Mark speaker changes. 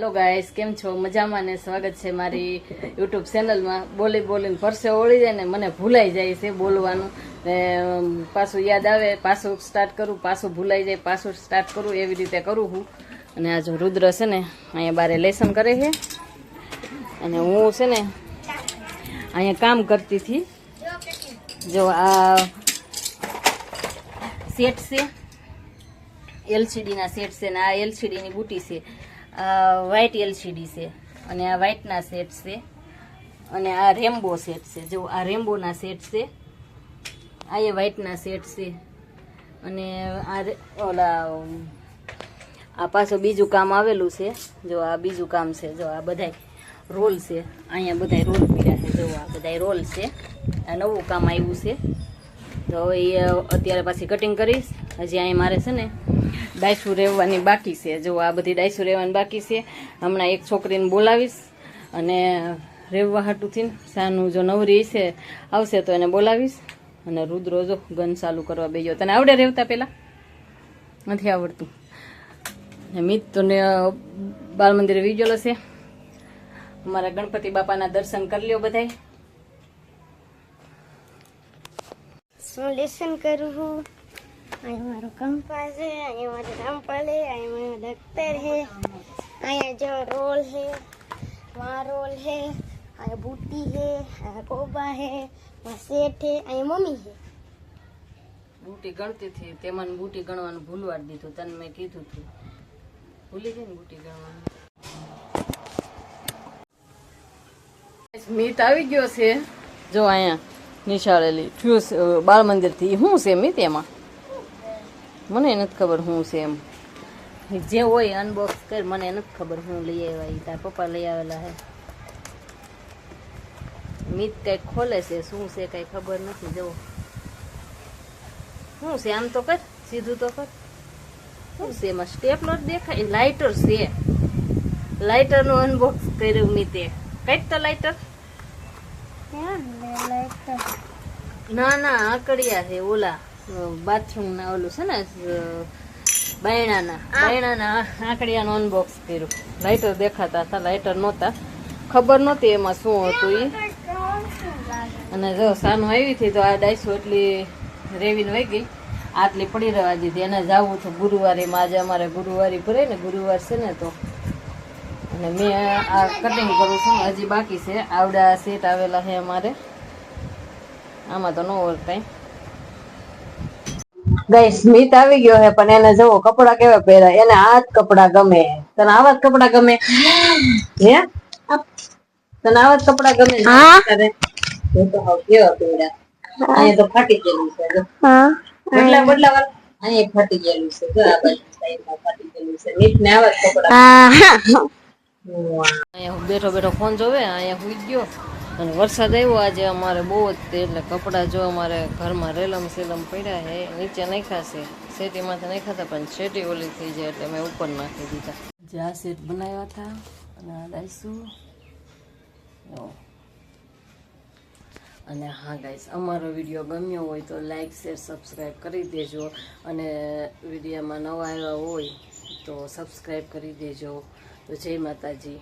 Speaker 1: Hello guys, કેમ છો? મજામાં ને સ્વાગત છે મારી યુટ્યુબ ચેનલમાં. બોલી બોલીને પરસે ઓળી જાય ને મને ભૂલાઈ જાય છે બોલવાનું. ને પાછું યાદ આવે, પાછું સ્ટાર્ટ કરું, પાછું ભૂલાઈ જાય, પાછું સ્ટાર્ટ કરું, એવી રીતે કરું હું. અને આ જો રુદ્ર છે ને, અહીંયા બારે લેસન કરે છે. અને હું છે ને, અહીંયા કામ કરતી હતી. જો આ સેટ છે. એલસીડીના સેટ છે ને, આ એલસીડીની બુટી છે. આ વ્હાઈટ એલસીડી છે, અને આ વ્હાઇટના સેટ છે, અને આ રેમ્બો સેટ છે. જો આ રેમ્બોના સેટ છે, આ એ વ્હાઇટના સેટ છે, અને આ ઓલા, આ પાછું બીજું કામ આવેલું છે, જો આ બીજું કામ છે, જો આ બધાય રોલ છે, અહીંયા બધાય રોલ પીડ્યા છે, જો આ બધાય રોલ છે, આ નવું કામ આવ્યું છે. તો હવે એ અત્યારે પાછી કટિંગ કરીશ. હજી અહીં મારે છે ને ડાયસું રહેવાની બાકી છે. જો આ બધી ડાયસું રહેવાની બાકી છે, હમણાં એક છોકરીને બોલાવીશ અને રહેવા હાટુથી સાનું જો નવરી છે આવશે તો એને બોલાવીશ અને રુદ્રો જો ગન ચાલુ કરવા બેજો તને આવડે રહેતા પહેલાં નથી આવડતું. મિત તને બાળ મંદિરે વિજેલો છે. અમારા ગણપતિ બાપાના દર્શન કરી લ્યો બધાય.
Speaker 2: શું લેસન કરું છું અહીંયા મારો કંપાસ છે અહીંયા મારું રામપાલ છે અહીંયા મારો દફતર છે અહીંયા જો રોલ છે વहाँ રોલ હે અહીંયા બુટી હે અહીંયા કોબા હે વहाँ સેટ છે અહીંયા મમ્મી છે.
Speaker 1: બુટી ગણતી હતી તેમાં બુટી ગણવાનું ભૂલવા દીધું, તને મેં કીધું હતું ભૂલી ગઈ ને બુટી ગણવાનું. મીત આવી ગયો છે. જો અહીંયા નિશાળેલી બાળ મંદિરથી શું છે મીત એમાં? મને નથી ખબર શું છે એમ. જે હોય અનબોક્સ કર મને નથી ખબર શું લઈ આવ્યા ઈ. તાર પપ્પા લઈ આવેલા હે. મીત કંઈક ખોલે છે શું છે કઈ ખબર નથી જવો શું છે આમ તો કર સીધું તો કર. શું છે એમાં સ્ટેપલર દેખાય? લાઇટર છે. લાઇટરનું અનબોક્સ કર્યું મીતે. કંઈક તો લાઇટર? ના ના આકડિયા છે ઓલા. બાથરૂમ ના ઓલું છે ને બાયણાના બાયણાના આકડિયાનું અનબોક્સ કર્યું. લાઇટર દેખાતા હતા લાઇટર નહોતા. ખબર નહોતી એમાં શું હતું એ અને જો સાનું આવી હતી તો આ ડાયસો એટલી રેવીને વહી ગઈ. આટલી પડી રહેવા દીધી. એને જવું હતું ગુરુવારે આજે અમારે ગુરુવારે ભરે ને ગુરુવાર છે ને તો. અને મેં આ કટિંગ કરું છું ને હજી બાકી છે. આવડા સેટ આવેલા છે અમારે. આમાં તો ન ઓળખાય ગઈ સ્મિત આવી ગયો હે પણ એને જવો કપડા કેવા પહેર્યા? એને આ જ કપડા ગમે તને આવા જ કપડા ગમે? હે? તને આવા જ કપડા ગમે? તારે? હું તો હાવ કેવા પહેર્યા? અહીંયા તો ફાટી ગયેલું છે બદલા બદલા વાળા અહીંયા ફાટી ગયેલું છે જો આ બાજુ સાઈડમાં ફાટી ગયેલું છે. નીટ ને આવા જ કપડા અહીંયા બેઠો બેઠો ફોન જોવે અહીંયા હુઈ ગયો. અને વરસાદ આવ્યો આજે અમારે બહુ જ તે એટલે કપડાં જો અમારે ઘરમાં રેલમ સેલમ પડ્યા છે, નીચે નાખ્યા છે શેટીમાં તો નાખ્યા હતા પણ શેટી ઓલી થઈ જાય એટલે મેં ઉપર નાખી દીધા. જે આ સેટ બનાવ્યા હતા અને આ દાઈશું. અને હા ગાઈસ, અમારો વીડિયો ગમ્યો હોય તો લાઇક શેર, સબસ્ક્રાઈબ કરી દેજો અને વિડીયોમાં નવા આવ્યા હોય તો સબસ્ક્રાઈબ કરી દેજો. તો જય માતાજી.